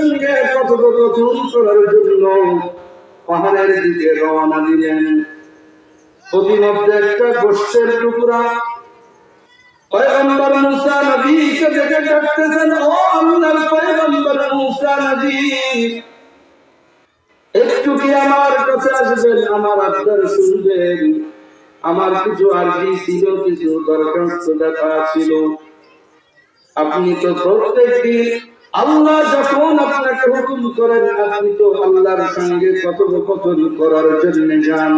সঙ্গে কথোপকথন করার জন্য পাহাড়ের দিকে রওনা দিলেন। প্রতিমধ্যে একটা গোষ্ঠের টুকরা। পয়গম্বর মুসা দেখে ডাকতেছেন, ও পয়গম্বর মুসা একটু কি আমার কাছে আসবেন, আমার আবদার শুনবেন? আমার কিছু আরজি ছিল, কিছু দরখাস্ত দেখা ছিল। আপনি তো প্রত্যেকদিন আল্লাহ যখন আপনাকে হুকুম করেন, আপনি তো আল্লাহর সঙ্গে কথোপকথন করার জন্য যান।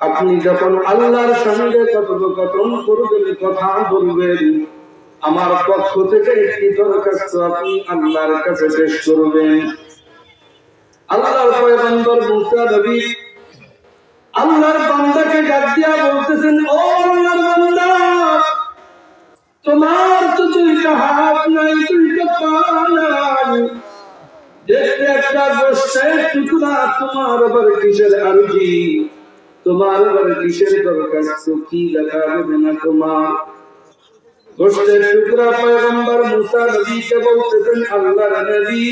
আপনি যখন আল্লাহর সঙ্গে কথোপকথন করবেন, কথা বলবেন, আমার পক্ষ থেকে একটি দরখাস্ত আপনি আল্লাহর কাছে পেশ করবেন। আল্লাহর পয়গম্বর মুসা নবী আল্লাহর বান্দাকে ডাক দিয়া বলতেছেন, ও আল্লাহর বান্দা তোমার তো দুইটা হাত নাই, দুইটা পা দেখতে একটা গোষ্ঠের টুকরা তোমার আবার কিসের আরজি তোমার আবার কিসের দরখাস্ত কি লেখা হবে না তোমার? গোষ্ঠের টুকরা পয়গম্বর মুসা নবীকে বলতেছেন, আল্লাহর নবী।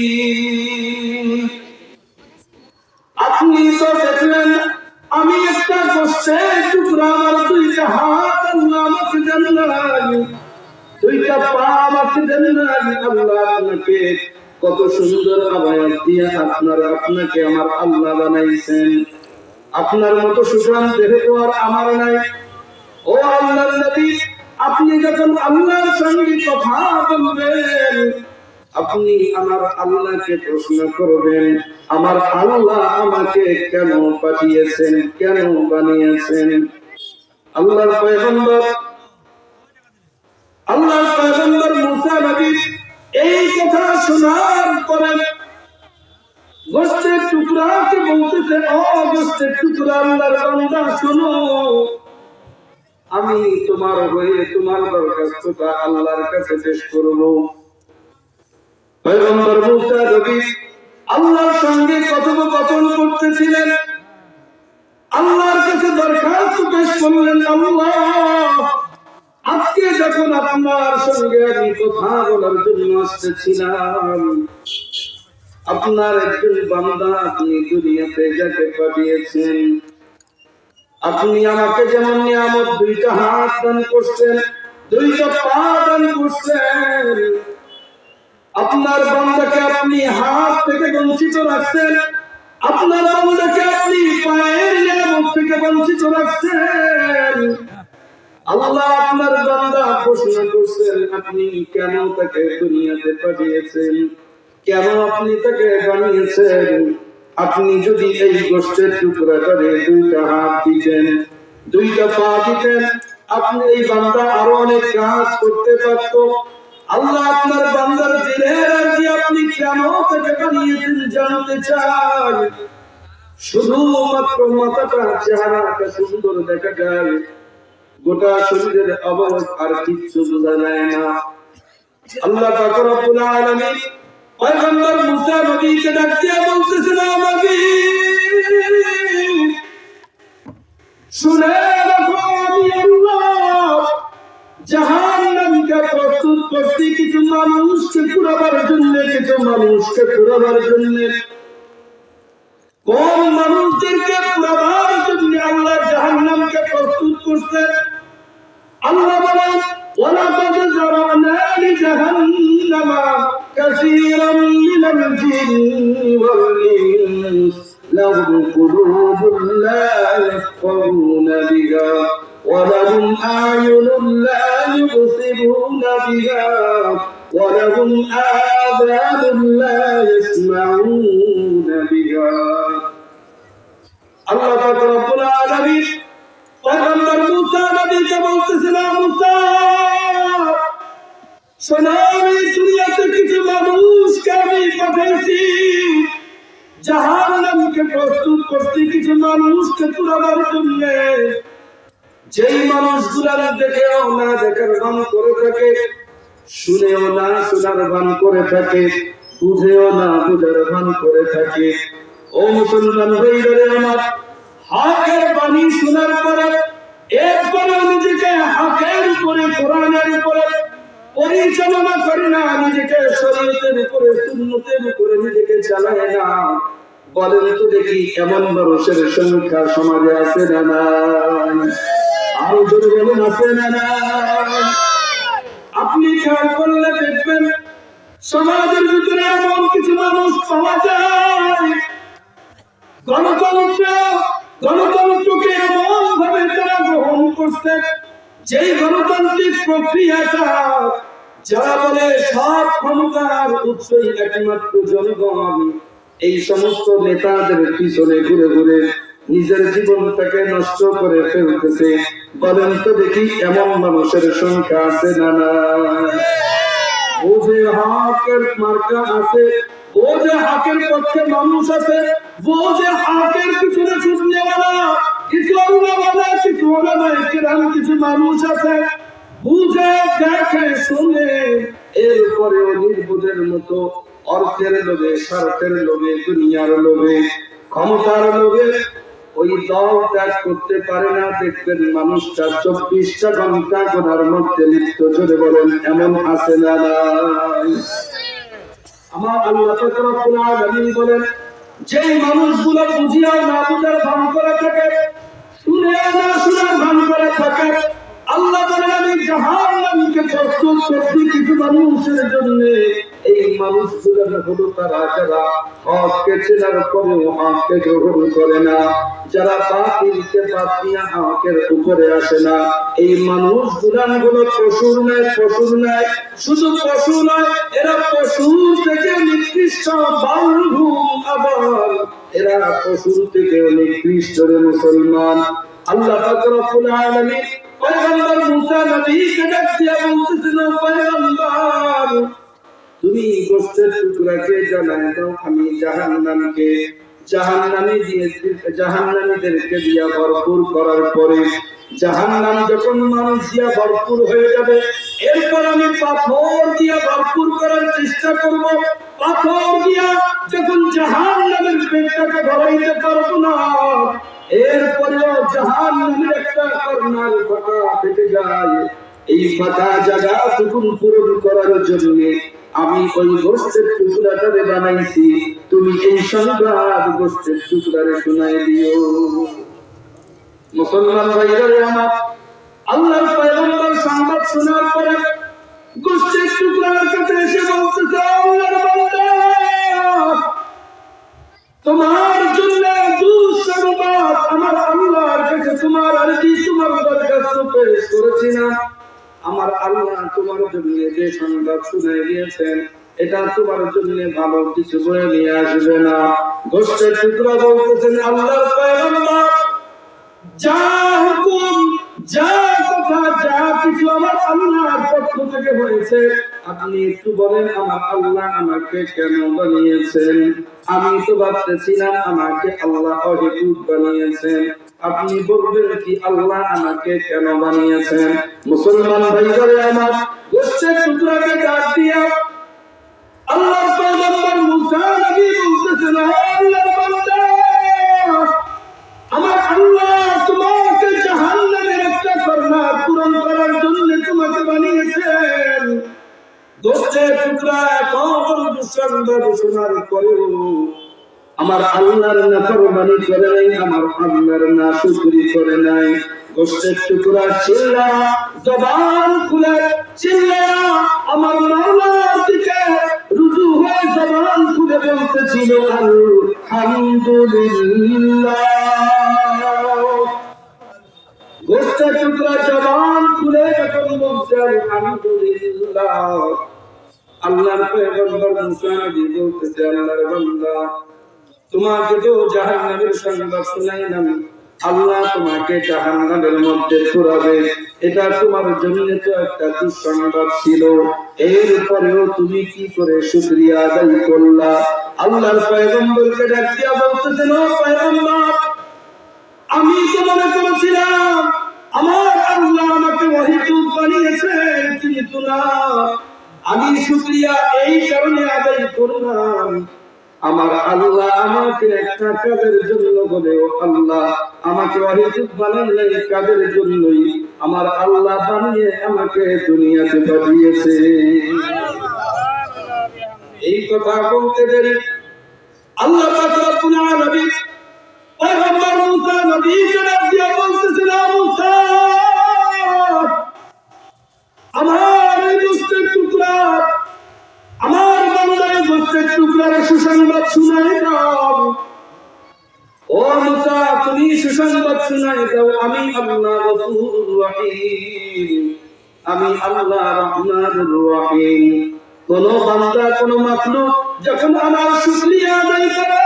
আপনি তো দেখলেন, আমি একটা গোষ্ঠের টুকরা, আমার দুইটা হাত আমাকে নাই আল্লাহ কত সুন্দর আবায়াত দিয়ে আপনার আপনাকে আমার আল্লাহ বানাইছেন। আপনার মতো সুঠাম দেহ তো আর আমার নাই। ও আল্লাহর নবী, আপনি যখন আল্লাহর সঙ্গে কথা বলবেন, আপনি আমার আল্লাহকে প্রশ্ন করবেন, আমার আল্লাহ আমাকে কেন পাঠিয়েছেন, কেন বানিয়েছেন? আল্লাহর পয়গম্বর আল্লাহর পয়গম্বর মুসা নবী এই কথা শোনার পরে গোষ্ঠের টুকরাকে বলতেছে, ও গোষ্ঠের টুকরা, আল্লাহর বান্দা, শোনো। আমি তোমার হয়ে তোমার দরখাস্তটা আল্লাহর কাছে পেশ করব। পয়গম্বর মুসা নবী আল্লাহর সঙ্গে কথোপকথন করতেছিলেন। আল্লাহর কাছে দরখাস্ত পেশ করলেন আল্লাহ। আজকে যখন আপনার সঙ্গে আমি কথা বলার জন্য আসতেছিলাম। আপনার একজন বান্দা আপনি দুনিয়াতে যাকে পাঠিয়েছেন, আপনি আমাকে যেমন নিয়ামত দুইটা হাত দান করছেন, দুইটা পা দান করছেন। আপনার বান্দাকে আপনি হাত থেকে বঞ্চিত রাখছেন, আপনার বান্দাকে আপনি পায়ের নিয়ামত থেকে বঞ্চিত রাখছেন। আপনি যদি এই গোষ্ঠের টুকরা করে দুইটা হাত দিতেন, দুইটা পা দিতেন, আপনি এই বান্দা আরও অনেক কাজ করতে পারত। আল্লাহ আপনার বান্দার দিলের আরজি আপনি কেন তাকে বানিয়েছেন জানতে চান? শুধুমাত্র মাথাটা, চেহারাটা সুন্দর দেখা যায়। গোটা শরীরের অবয়ব আর কিচ্ছু বোঝা যায় না। আল্লাহ মানুষকে মানুষকে পুরাবার জন্য। কোন মানুষদেরকে পুরাবার জন্য আল্লাহ জাহান্নামকে প্রস্তুত করছে আল্লাহ বলেন ولقد ذرأنا لجهنم كثيرا من الجن والإنس لهم قلوب لا يفقهون দুনিয়াতে কিছু মানুষকে আমি পাঠাইছি জাহান্নামকে প্রস্তুত করছি কিছু মানুষকে পুরাবার জন্য। যেই মানুষগুলার দেখেও না দেখার ভান করে থাকে, শুনেও না শোনার ভান করে থাকে, বুঝেও না বুঝার ভান করে থাকে। ও মুসলমান ভাইরে আমার, হকের বাণী শোনার পরে এরপরে নিজেকে হকের উপরে, কোরআনের উপরে পরিচালনা করে না, নিজেকে শরীয়তের উপরে, সুন্নতের উপরে নিজেকে চালায় না। বলেন তো দেখি, এমন মানুষের সংখ্যা সমাজে আছে না নাই? আরও যদি বলুন, আছে না নাই? আপনি খেয়াল করলে দেখবেন, সমাজের ভিতরে এমন কিছু মানুষ পাওয়া যায়। গণতন্ত্র, গণতন্ত্রকে এমন ভাবে তারা গ্রহণ করছে, যেই গণতান্ত্রিক প্রক্রিয়াটা যারা বলে সব ক্ষমতার উৎসই একমাত্র জনগণ। এই সমস্ত নেতাদের পিছনে ঘুরে ঘুরে নিজের জীবনটাকে নষ্ট করে ফেলতেছে। বলেন তো দেখি এমন মানুষের সংখ্যা আছে না না ও যে মার্কা আছে ও যে পক্ষে মানুষ আছে ও যে হাকের পিছনে ছুটনেওয়ালা কিছু আল্লাহওয়ালা কিছু কিছু মানুষ আছে। বুঝে দেখে শুনে নির্বোধের মতো অর্থের লোভে, স্বার্থের লোভে, দুনিয়ার লোভে, ক্ষমতার লোভে ওই দল ত্যাগ করতে পারে না দেখবেন মানুষটা চব্বিশটা ঘণ্টা গোনার মধ্যে লিপ্ত বলেন, এমন আছে না? আমার আল্লাহ বলেন মানুষগুলো বুঝিয়াও না বুঝার ভান করে থাকে জাহান্নামকে প্রস্তুত করছি কিছু মানুষের জন্য এই মানুষগুলো হলো তারা যারা হককে চেনার পরেও হককে গ্রহণ করে না, যারা বাতিলকে বাদ দিয়ে হকের উপরে আসে না, এই মানুষ গুলানগুলো পশুর নয় পশুর নয় শুধু পশু নয়, এরা পশুর থেকে নিকৃষ্ট বাউলভু আবার, এরা পশুর থেকে রে মুসলমান। আল্লাহ রব্বুল আলামিন পয়গম্বর মুসা নবীকে ডাক দিয়া বলতেছেন পয়গম্বর, তুমি গোষ্ঠের টুকরাকে জানাই দাও, আমি জাহান্নামকে, জাহান্নামে জাহান্নামীদেরকে দিয়া ভরপুর করার পরে জাহান্নাম যখন মানুষ দিয়া ভরপুর হয়ে যাবে, এরপর আমি পাথর দিয়া ভরপুর করার চেষ্টা করব। পাথর দিয়া যখন জাহান্নামের পেটটাকে ভরাইতে পারব না এরপরেও জাহান্নামের একটা কর্নার ফাঁকা থেকে যায়। এই ফাঁকা জায়গা টুকুন পূরণ করার জন্য আমি ওই গোষ্ঠের টুকরাটারে বানাইছি। তুমি এই সংবাদ গোষ্ঠের টুকরারে শোনাই দিও। মুসলমান ভাইয়ারে আমার আল্লাহর পয়গম্বর সংবাদ শোনার পরে গোষ্ঠের টুকরার কাছে এসে বলতেছে, আল্লাহর বান্দা, তোমার জন্য আমার আল্লাহ তোমার জন্য যে সংবাদ শুনে দিয়েছেন, এটা তোমার জন্য ভালো কিছু বয়ে নিয়ে আসবে না। গোষ্ঠের টুকরা বলতেছেন পয়গম্বর, যা হুকুম, যা কথা, যা কিছু আমার আল্লাহর পক্ষ থেকে হয়েছে, আপনি একটু বলেন, আমার আল্লাহ আমাকে কেন বানিয়েছেন? আমি তো ভাবতেছিলাম আমাকে আল্লাহ অহেতুক বানিয়েছেন। আপনি বলবেন কি আল্লাহ আমাকে কেন বানিয়েছেন? মুসলমান ভাইজারে আমার গোষ্ঠের টুকরাকে ডাক দিয়া। আল্লাহর পয়গম্বর মুসা নবী বলতেছেন আল্লাহর বান্দা, আমার আল্লাহ তোমাকে জাহান্নামের একটা করনা পূরণ করার জন্য তোমাকে বানিয়েছেন। দোষের টুকরা এখন দুঃসংবাদ শোনার পরেও আমার আল্লাহর না ফরমানি করে নাই, আমার আল্লাহর না শুকরি করে নাই। গোষ্ঠের টুকরা চিল্লা জবান খুলে চিল্লা আমার মাওলার দিকে রুজু হয়ে জবান খুলে বলতেছিল, আলহামদুলিল্লাহ। গোষ্ঠের টুকরা জবান খুলে যখন বলছে, আলহামদুলিল্লাহ। আল্লাহর বলতেছে, আল্লাহর তোমাকে তো জাহান্নামের সংবাদ শুনাইলাম আল্লাহ তোমাকে জাহান্নামের মধ্যে পুরাবে এটা তোমার জন্য তো একটা দুঃসংবাদ ছিল। এরপরেও তুমি কি করে শুকরিয়া আদায় করলা? আল্লাহর পয়গম্বরকে ডাক দিয়া বলতেছেন পয়গম্বর, আমি তো মনে করেছিলাম, আমার আল্লাহ আমাকে ওয়াহিদুল বানিয়েছেন কিন্তু না। আমি শুকরিয়া এই কারণে আদায় করলাম। আমার আল্লাহ আমাকে একটা কাজের জন্য বলেও আল্লাহ, আমাকে অহেতুক বানালেন কাজের জন্যই আমার আল্লাহ বানিয়ে আমাকে দুনিয়াতে পাঠিয়েছে। এই কথা বলতে দেরি। আল্লাহ পাক রব্বুল আলামিন আমি আল্লাহ গফুর রহিম। আমি আল্লাহ রহমানুর রহিম। কোন বান্দা, কোন মাখলুক যখন আমার শুকরিয়া আদায় করে,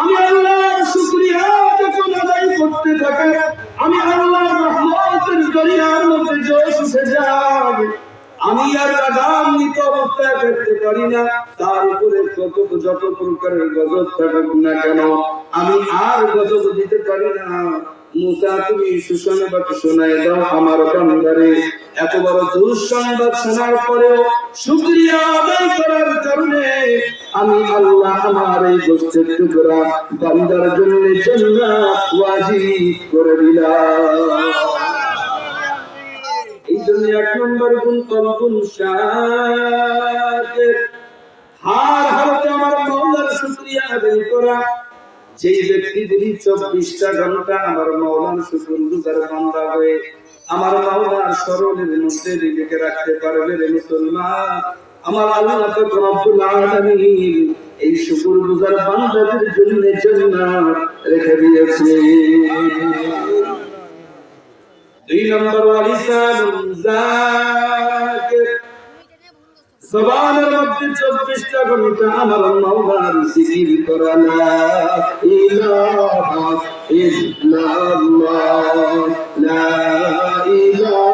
আমি আল্লাহর শুকরিয়া যখন আদায় করতে থাকে, আমি আল্লাহর রহমতের দরিয়ার মধ্যে জোশ উঠে যায়। আমি আর রাগান্বিত অবস্থায় করতে পারি না। তার উপরে কত যত প্রকারের গজব থাকুক না কেন, আমি আর গজব দিতে পারি না। মুসা, তুমি সুসংবাদ শোনায় দাও আমার বান্দারে। এত বড় দুঃসংবাদ শোনার পরেও শুকরিয়া আদায় করার কারণে আমি আল্লাহ আমার এই গোষ্ঠের টুকরা বান্দার জন্য জান্নাত ওয়াজিব করে দিলাম। এই জন্য এক নম্বর গুণ কলগুন শাকের হার হারতে আমার মৌলার শুক্রিয়া আদায় করা যেই ব্যক্তি যদি চব্বিশটা ঘণ্টা আমার মৌলার শুকুর গুজার বান্দা হয়ে আমার মাওলার স্মরণের মধ্যে নিজেকে রাখতে পারবে রে মুসলমান? আমার আল্লাহ রব্বুল আলামিন এই শুকুর গুজার বান্দাদের জন্য জান্নাত রেখে দিয়েছে। দুই নম্বর জবানের মধ্যে চব্বিশটা ঘণ্টা আমার মাওলার জিকির করা লা ইলাহা ইল্লাল্লাহ লা ইলাহা ইল্লাল্লাহ